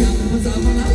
ยเ